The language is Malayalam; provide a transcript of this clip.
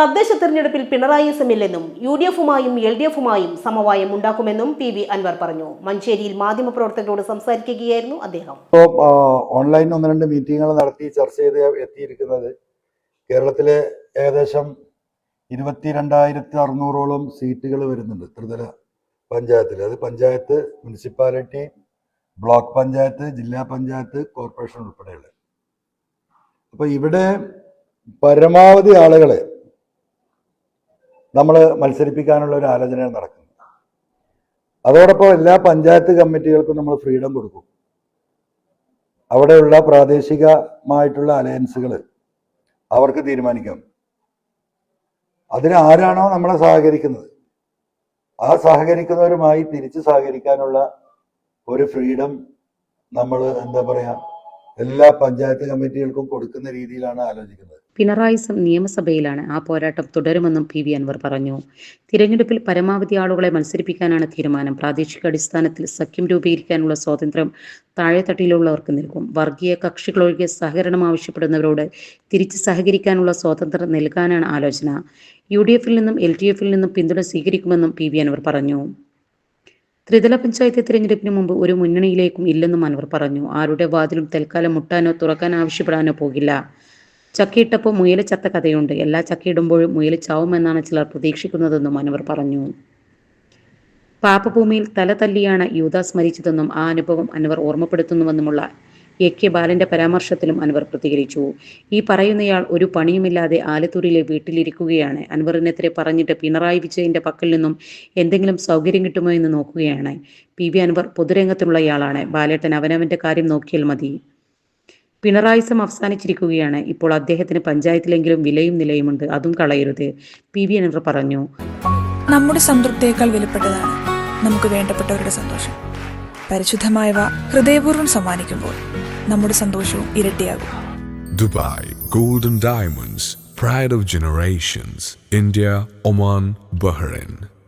തദ്ദേശ തെരഞ്ഞെടുപ്പിൽ പിണറായി എസ് എമ്മില്ലെന്നും യു ഡി എഫുമായും എൽ ഡി എഫുമായും സമവായം ഉണ്ടാക്കുമെന്നും പി വി അൻവർ പറഞ്ഞു. മഞ്ചേരിയിൽ മാധ്യമപ്രവർത്തകരോട് സംസാരിക്കുകയായിരുന്നു അദ്ദേഹം. ഓൺലൈൻ ഒന്ന് രണ്ട് മീറ്റിങ്ങുകൾ നടത്തി ചർച്ച ചെയ്ത് എത്തിയിരിക്കുന്നത് കേരളത്തിലെ ഏകദേശം ഇരുപത്തിരണ്ടായിരത്തി അറുന്നൂറോളം സീറ്റുകൾ വരുന്നുണ്ട് ത്രിതല പഞ്ചായത്തിൽ. അത് പഞ്ചായത്ത് മുനിസിപ്പാലിറ്റി ബ്ലോക്ക് പഞ്ചായത്ത് ജില്ലാ പഞ്ചായത്ത് കോർപ്പറേഷൻ ഉൾപ്പെടെയുള്ള. അപ്പോൾ ഇവിടെ പരമാവധി ആളുകളെ നമ്മൾ മത്സരിപ്പിക്കാനുള്ള ഒരു ആലോചന നടക്കുന്നത്. അതോടൊപ്പം എല്ലാ പഞ്ചായത്ത് കമ്മിറ്റികൾക്കും നമ്മൾ ഫ്രീഡം കൊടുക്കും. അവിടെയുള്ള പ്രാദേശികമായിട്ടുള്ള അലയൻസുകൾ അവർക്ക് തീരുമാനിക്കാം. അതിന് ആരാണോ നമ്മളെ സഹകരിക്കുന്നത്? ആ സഹകരിക്കുന്നവരുമായി തിരിച്ച് സഹകരിക്കാനുള്ള ഒരു ഫ്രീഡം നമ്മൾ എന്താ പറയുക എല്ലാ പഞ്ചായത്ത് കമ്മിറ്റികൾക്കും കൊടുക്കുന്ന രീതിയിലാണ് ആലോചിക്കുന്നത്. പിണറായിസം നിയമസഭയിലാണ് ആ പോരാട്ടം തുടരുമെന്നും പി വി അൻവർ പറഞ്ഞു. തിരഞ്ഞെടുപ്പിൽ പരമാവധി ആളുകളെ മത്സരിപ്പിക്കാനാണ് തീരുമാനം. പ്രാദേശിക അടിസ്ഥാനത്തിൽ സഖ്യം രൂപീകരിക്കാനുള്ള സ്വാതന്ത്ര്യം താഴെത്തട്ടിലുള്ളവർക്ക് നൽകും. വർഗീയ കക്ഷികളൊഴികെ സഹകരണം ആവശ്യപ്പെടുന്നവരോട് തിരിച്ച് സഹകരിക്കാനുള്ള സ്വാതന്ത്ര്യം നൽകാനാണ് ആലോചന. യു ഡി എഫിൽ നിന്നും എൽ ഡി എഫിൽ നിന്നും പിന്തുണ സ്വീകരിക്കുമെന്നും പി വി അൻവർ പറഞ്ഞു. ത്രിതല പഞ്ചായത്ത് തിരഞ്ഞെടുപ്പിന് മുമ്പ് ഒരു മുന്നണിയിലേക്കും ഇല്ലെന്നും അൻവർ പറഞ്ഞു. ആരുടെ വാതിലും തൽക്കാലം മുട്ടാനോ തുറക്കാൻ ആവശ്യപ്പെടാനോ പോകില്ല. ചക്കയിട്ടപ്പോൾ മുയൽ ചത്ത കഥയുണ്ട്. എല്ലാ ചക്കിയിടുമ്പോഴും മുയൽ ചാവുമെന്നാണ് ചിലർ പ്രതീക്ഷിക്കുന്നതെന്നും അൻവർ പറഞ്ഞു. പാപഭൂമിയിൽ തല തല്ലിയാണ് യൂദാസ് മരിച്ചതെന്നും ആ അനുഭവം അൻവർ ഓർമ്മപ്പെടുത്തുന്നുവെന്നുമുള്ള എ കെ ബാലന്റെ പരാമർശത്തിലും അൻവർ പ്രതികരിച്ചു. ഈ പറയുന്നയാൾ ഒരു പണിയുമില്ലാതെ ആലത്തൂരിലെ വീട്ടിലിരിക്കുകയാണ്. അൻവറിനെതിരെ പറഞ്ഞിട്ട് പിണറായി വിജയന്റെ പക്കൽ നിന്നും എന്തെങ്കിലും സൗകര്യം കിട്ടുമോ എന്ന് നോക്കുകയാണ്. പി വി അൻവർ പൊതുരംഗത്തുള്ളയാളാണ് ബാലേട്ടൻ അവനവന്റെ കാര്യം നോക്കിയാൽ മതി. പിണറായിസം അവസാനിച്ചിരിക്കുകയാണ്. ഇപ്പോൾ അദ്ദേഹത്തിന് പഞ്ചായത്തിലെങ്കിലും വിലയും നിലയുമുണ്ട്. അതും കളയരുത്. പി വി അൻവർ പറഞ്ഞു. നമ്മുടെ സംതൃപ്തിയേക്കാൾ വിലപ്പെട്ടതാണ് നമുക്ക് വേണ്ടപ്പെട്ടവരുടെ സന്തോഷം. പരിശുദ്ധമായവ ഹൃദയപൂർവം സമ്മാനിക്കുമ്പോൾ നമ്മുടെ സന്തോഷവും ഇരട്ടിയാകും. Dubai golden diamonds pride of generations India Oman Bahrain.